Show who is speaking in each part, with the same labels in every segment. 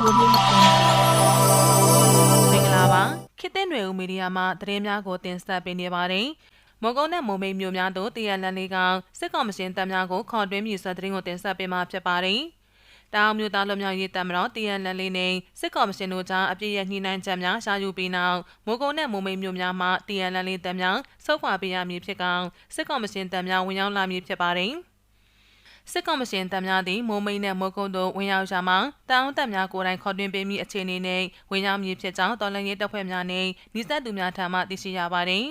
Speaker 1: Audio Jungle
Speaker 2: မင်္ဂလာပါခေတ်သစ်ຫນွေဦးမီဒီယာမှသတင်းများကိုတင်ဆက်ပေးနေပါတယ်။မော်ကုန်းနဲ့မုံမိတ်မျိုးများတို့တရလန်လေးကစစ်ကောင်မရှင်တပ်များကိုခေါ်တွင်းမြူဆက်သတင်းကိုတင်ဆက်ပေးမှာဖြစ်ပါတယ်။တောင်မျိုးသားလူမျိုးရေးတပ်မတော်တရလန်လေးနဲ့စစ်ကောင်မရှင်တို့ကြားအပြည့်ရညှိနှိုင်းချက်များရှာယူပြီးနောက်မော်ကုန်းနဲ့မုံမိတ်မျိုးများမှတရလန်လေးတပ်များဆုတ်ခွာပေးရမည်ဖြစ်ကောင်စစ်ကောင်မရှင်တပ်များဝင်ရောက်လာမည်ဖြစ်ပါတယ်။ စစ်ကောင်မရှင်တပ်များသည်မိုးမိတ်နှင့်မိုးကုတ်တို့ဝင်ရောက်ရာမှာတအောင်းတပ်များကိုယ်တိုင်ခေါ်တွင်ပေးမိအခြေအနေနှင့်ဝင်ရောက်မည်ဖြစ်ကြောင်းတော်လှန်ရေးတပ်ဖွဲ့များနှင့်နှိစက်သူများထံမှသိရှိရပါသည်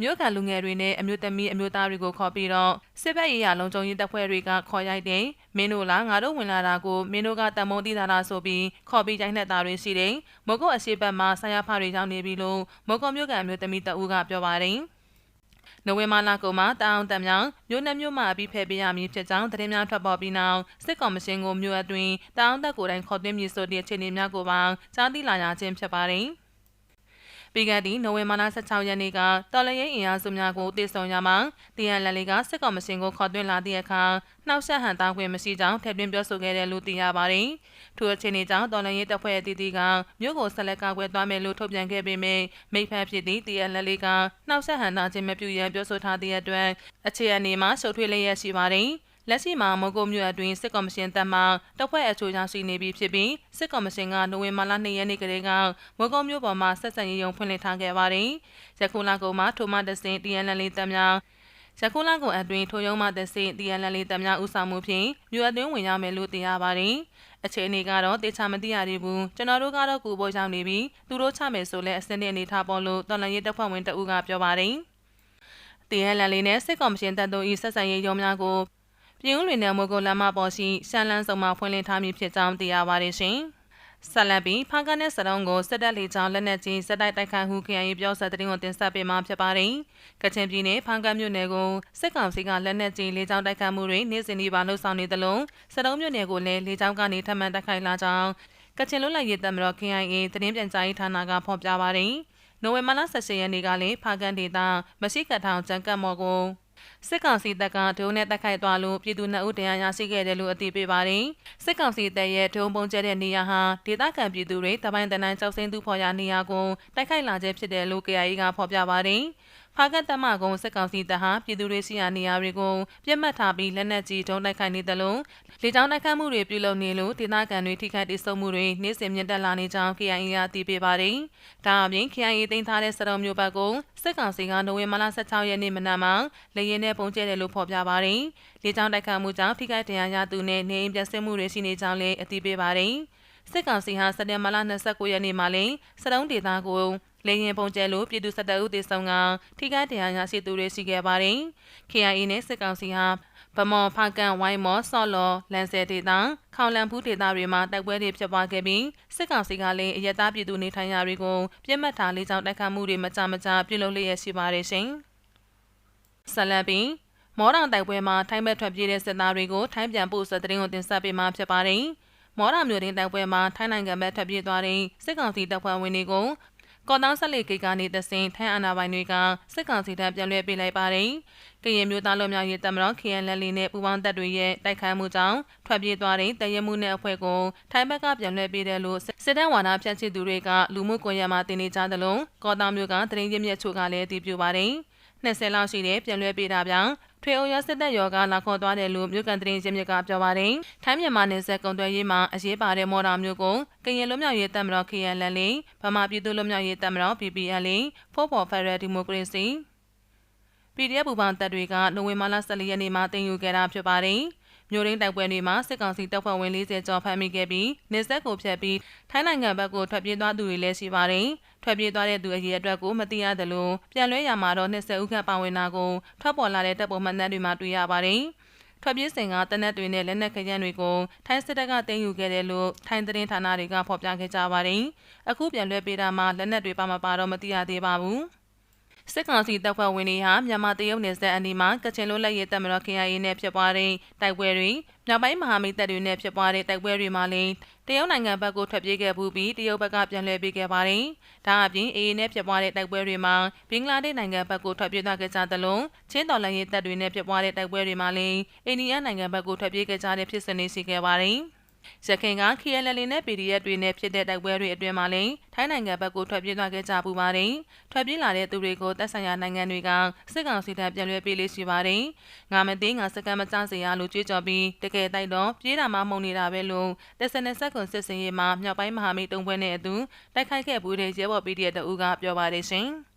Speaker 2: မြို့ခံလူငယ်တွေနဲ့အမျိုးသမီးအမျိုးသားတွေကိုခေါ်ပြီးတော့စစ်ဘက်ရေးရာလုံခြုံရေးတပ်ဖွဲ့တွေကခေါ်ရိုက်တယ်မင်းတို့လားငါတို့ဝင်လာတာကိုမင်းတို့ကတံမုံတိတာလားဆိုပြီးခေါ်ပြီးကြိုင်းတဲ့သားတွေရှိတယ်မုတ်ကုတ်အရှိဘက်မှာဆရာဖတွေရောက်နေပြီလို့မုတ်ကုတ်မြို့ကအမျိုးသမီးတအူးကပြောပါတယ် နိုဝင်ဘာလကုန်မှာတောင်တမြောင်မြို့နယ်မြို့မှာအပြီးဖယ်ပေးရမည်ဖြစ်ကြောင်းသတင်းများထွက်ပေါ်ပြီးနောက်စစ်ကောင်မရှင်ကိုမြို့အတွင်းတောင်တက်ကိုယ်တိုင်ခေါ်သွင်းမည်ဆိုတဲ့အခြေအနေများကိုပါကြားသိလာရခြင်းဖြစ်ပါတယ်။ ပြီးခဲ့သည့်နိုဝင်ဘာလ16ရက်နေ့ကတော်လရင်အင်အားစုများကိုတည်ဆုံရမှာတီယန်လန်လီကစစ်ကောင်မရှင်ကိုခေါ်သွင်းလာသည့်အခါနှောက်ယှက်ဟန်တာခွင့်မရှိကြောင်းထည့်သွင်းပြောဆိုခဲ့တယ်လို့သိရပါတယ်။ထိုအခြေအနေကြောင့်တော်လရင်တပ်ဖွဲ့အသီးသီးကမြို့ကိုဆက်လက်ကာကွယ်သွားမယ်လို့ထုတ်ပြန်ခဲ့ပေမယ့်မိဖက်ဖြစ်သည့်တီယန်လန်လီကနှောက်ယှက်ဟန်တာခြင်းမပြုရန်ပြောဆိုထားသည့်အတွက်အခြေအနေမှာရှုပ်ထွေးလျက်ရှိပါတယ်။ လက်ရှိမှာမုံကိုမြို့အတွင်းစစ်ကော်မရှင်တပ်မှတပ်ဖွဲ့အချို့ကြောင့်ရှိနေပြီဖြစ်ပြီးစစ်ကော်မရှင်ကနိုဝင်ဘာလ2ရက်နေ့ကလေးကမုံကိုမြို့ပေါ်မှာဆက်ဆံရေးရုံဖွင့်လှစ်ထားခဲ့ပါတယ်။ယခုလကုန်မှာထိုမတစင် TNL တပ်များရခိုင်လကွန်အတွင်းထိုရုံးမှတဆင့် TNL တပ်များဦးဆောင်မှုဖြင့်မြို့အတွင်းဝင်ရောက်မယ်လို့သိရပါတယ်။အခြေအနေကတော့တေချာမသိရသေးဘူး။ကျွန်တော်တို့ကတော့ကူပေါ်ရောက်နေပြီးသူတို့ချမယ်ဆိုလဲအစင်းတဲ့အနေထားပေါ်လို့တော်လန်ရေးတပ်ဖွဲ့ဝင်တအူးကပြောပါတယ်။ TNL နဲ့စစ်ကော်မရှင်တပ်တို့၏ဆက်ဆံရေးရုံးများကို ပြည်ဦးလွင်နယ်မိုးကုတ်လမ်းမပေါ်ရှိရှမ်းလန်းစုံမှာဖွင့်လှစ်ထားမည်ဖြစ်ကြောင်းသိရပါတယ်ရှင်။ဆက်လက်ပြီးဖားကနဲ့စတုံးကိုစစ်တပ်လေကြောင်းလက်နက်ကြီးစစ်တိုက်တိုက်ခိုက်မှုခရိုင်ပြောဆက်တဲ့တင်ကိုတင်ဆက်ပေးမှာဖြစ်ပါတယ်။ကချင်ပြည်နယ်ဖားကမြို့နယ်ကိုစစ်ကောင်စီကလက်နက်ကြီးလေကြောင်းတိုက်ခိုက်မှုတွေနေ့စဉ်ဒီပါလှုပ်ဆောင်နေသလိုစတုံးမြို့နယ်ကိုလည်းလေကြောင်းကနေထပ်မံတိုက်ခိုက်လာကြောင်းကချင်လွတ်လပ်ရေးတပ်မတော် KIA သတင်းပြန်ကြားရေးဌာနကဖော်ပြပါတယ်။နိုဝင်ဘာလ18ရက်နေ့ကလည်းဖားကန်ဒေသမရှိကထောင်ကျန်ကတ်မော်ကို စစ်ကောင်စီတပ်ကဒုံးနဲ့တိုက်ခိုက်သွားလို့ပြည်သူနှစ်ဦးတရားရရှိခဲ့တယ်လို့အသိပေးပါတယ်။စစ်ကောင်စီတပ်ရဲ့ဒုံးပုံကျတဲ့နေရာဟာဒေသခံပြည်သူတွေတပိုင်းတနိုင်ကြောက်စင်းသူဖော်ရနေရာကိုတိုက်ခိုက်လာခြင်းဖြစ်တယ်လို့ KIA ကဖော်ပြပါတယ်။ ဖားကတ်တမကုံစစ်ကောင်စီတပ်ဟာပြည်သူတွေရှိရာနေရာတွေကိုပြစ်မှတ်ထားပြီးလက်နက်ကြီးတုံးတိုက်ခိုက်နေတယ်လို့လေကြောင်းတိုက်ခိုက်မှုတွေပြုလုပ်နေလို့ဒေသခံတွေထိခိုက်ဒေဆုံးမှုတွေနေ့စဉ်မြင့်တက်လာနေကြောင်း KIA ကတည်ပြပါတယ်။ဒါအပြင် KIA တင်ထားတဲ့စရုံမျိုးဘက်ကိုစစ်ကောင်စီကနိုဝင်ဘာလ16ရက်နေ့မနက်မှာလေရင်နဲ့ပုံကျဲတယ်လို့ဖော်ပြပါတယ်။လေကြောင်းတိုက်ခိုက်မှုကြောင့်ထိခိုက်ဒဏ်ရာရသူနဲ့နေအိမ်ပျက်စီးမှုတွေရှိနေကြောင်းလည်းအတည်ပြုပါတယ်။စစ်ကောင်စီဟာစက်တင်ဘာလ29ရက်နေ့မှာလည်းစတုံးဒေသကို လေရင်ပုံကျဲလို့ပြည်သူစစ်တပ်ဦးတေဆောင်ကထိခိုက်တရားရရှိသူတွေရှိခဲ့ပါတယ်။ KIA နဲ့စစ်ကောင်စီဟာဗမော်ဖာကန်ဝိုင်းမော်ဆော့လော်လန်ဆယ်ဒေသခေါလန်ဖူးဒေသတွေမှာတိုက်ပွဲတွေဖြစ်ပွားခဲ့ပြီးစစ်ကောင်စီကလည်းအရတားပြည်သူနေထိုင်ရာတွေကိုပြစ်မှတ်ထားလေးချောင်းတိုက်ခတ်မှုတွေမကြမကြာပြုလုပ်လျက်ရှိပါတယ်ရှင်။ဆလန်ပီမော်တော်တိုက်ပွဲမှာထိုင်းဘက်ထွက်ပြေးတဲ့စစ်သားတွေကိုထိုင်းပြန်ပို့ဆက်တဲ့တင်ကိုတင်ဆက်ပေးမှာဖြစ်ပါတယ်။မော်ရမျိုးရင်းတိုက်ပွဲမှာထိုင်းနိုင်ငံဘက်ထွက်ပြေးသွားတဲ့စစ်ကောင်စီတပ်ဖွဲ့ဝင်တွေကို ကော်တောင်းဆက်လက်ဂိတ်ကနေတဆင်ထိုင်းအာဏာပိုင်တွေကစစ်ကောင်စီတပ်ပြန်လွှဲပေးလိုက်ပါတယ်။ကရင်မျိုးသားလူမျိုးရေးတပ်မတော် KNL နဲ့ပူးပေါင်းတပ်တွေရဲ့တိုက်ခိုက်မှုကြောင့်ထွက်ပြေးသွားတဲ့တရဲမှုနဲ့အဖွဲ့ကိုထိုင်းဘက်ကပြန်လွှဲပေးတယ်လို့စစ်တပ်ဝါဒဖြန့်ချီသူတွေကလူမှုကွန်ရက်မှာတင်နေကြသလိုကော်တောင်းမျိုးကတရင်ရင်းမြစ်ချို့ကလည်းအတည်ပြုပါတယ်။20လောက်ရှိတဲ့ပြန်လွှဲပေးတာပြောင်း ထွေအုံရစစ်တပ်ရောကလာခေါ်သွားတယ်လို့မြို့ကန်တရင်ချင်းမြစ်ကပြောပါတယ်။ထိုင်းမြန်မာနယ်စပ်ကုန်သွယ်ရေးမှာအရေးပါတဲ့မော်တာမျိုးကိုကရင်လွတ်မြောက်ရေးတပ်မတော် KNL လေးဗမာပြည်သူ့လွတ်မြောက်ရေးတပ်မတော် PPL လေးဖို့ပေါ်ဖက်ဒရယ်ဒီမိုကရေစီ PDF ဘူပန်တပ်တွေကနိုဝင်ဘာလ14ရက်နေ့မှာတင်ယူခဲ့တာဖြစ်ပါတယ်။ မြို့ရင်းတိုက်ပွဲတွေမှာစစ်ကောင်စီတပ်ဖွဲ့ဝင်40ကျော်ဖမ်းမိခဲ့ပြီးနေဆက်ကိုဖျက်ပြီးထိုင်းနိုင်ငံဘက်ကိုထွက်ပြေးသွားသူတွေလည်းရှိပါတယ်။ထွက်ပြေးသွားတဲ့သူအရေအတွက်ကိုမသိရသလိုပြန်လွှဲရမှာတော့20ဦးခန့်ပါဝင်တာကိုထွက်ပေါ်လာတဲ့တပ်ပုံမှန်တွေမှာတွေ့ရပါတယ်။ထွက်ပြေးစဉ်ကတနက်တွေနဲ့လက်နက်ခရမ်းတွေကိုထိုင်းစစ်တပ်ကတင်ယူခဲ့တယ်လို့ထိုင်းသတင်းဌာနတွေကဖော်ပြခဲ့ကြပါတယ်။အခုပြန်လွှဲပေးတာမှလက်နက်တွေပါမပါတော့မသိရသေးပါဘူး။ စစ်ကောင်စီတပ်ဖွဲ့ဝင်တွေဟာမြန်မာတရုတ်နယ်စပ်အနီးမှာကချင်လွတ်လပ်ရေးတပ်မတော် KIA နဲ့ဖြစ်ပွားတဲ့တိုက်ပွဲတွေမြောက်ပိုင်းမဟာမိတ်တပ်တွေနဲ့ဖြစ်ပွားတဲ့တိုက်ပွဲတွေမှာလည်းတရုတ်နိုင်ငံဘက်ကိုထွက်ပြေးခဲ့မှုပြီးတရုတ်ဘက်ကပြန်လည်ပေးခဲ့ပါတယ်။ဒါအပြင် AA နဲ့ဖြစ်ပွားတဲ့တိုက်ပွဲတွေမှာဘင်္ဂလားဒေ့ရှ်နိုင်ငံဘက်ကိုထွက်ပြေးသွားခဲ့ကြသလိုချင်းတော်လှန်ရေးတပ်တွေနဲ့ဖြစ်ပွားတဲ့တိုက်ပွဲတွေမှာလည်းအိန္ဒိယနိုင်ငံဘက်ကိုထွက်ပြေးခဲ့ကြတဲ့ဖြစ်စဉ်တွေရှိခဲ့ပါတယ်။ ရခိုင်က KLL နဲ့ PDF တွေနဲ့ဖြစ်တဲ့တိုက်ပွဲတွေအတွင်းမှာလည်းထိုင်းနိုင်ငံဘက်ကိုထွက်ပြေးသွားခဲ့ကြပူပါတယ်။ထွက်ပြေးလာတဲ့သူတွေကိုသက်ဆိုင်ရာနိုင်ငံတွေကစစ်ကောင်စီတပ်ပြန်လွှဲပေးလေးရှိပါတယ်။ငါမသိငါစကမ်းမကြစေရလို့ကြွေးကြော်ပြီးတကယ်တိုက်တော့ပြေးတာမှမှုန်နေတာပဲလို့တက်စနက်ဆက်ကွန်စစ်စင်ရေးမှာမြောက်ပိုင်းမဟာမိတ်တုံးပွဲနဲ့အတူတိုက်ခိုက်ခဲ့ပူးတဲ့ရဲဘော် PDF တအူးကပြောပါတယ်ရှင်။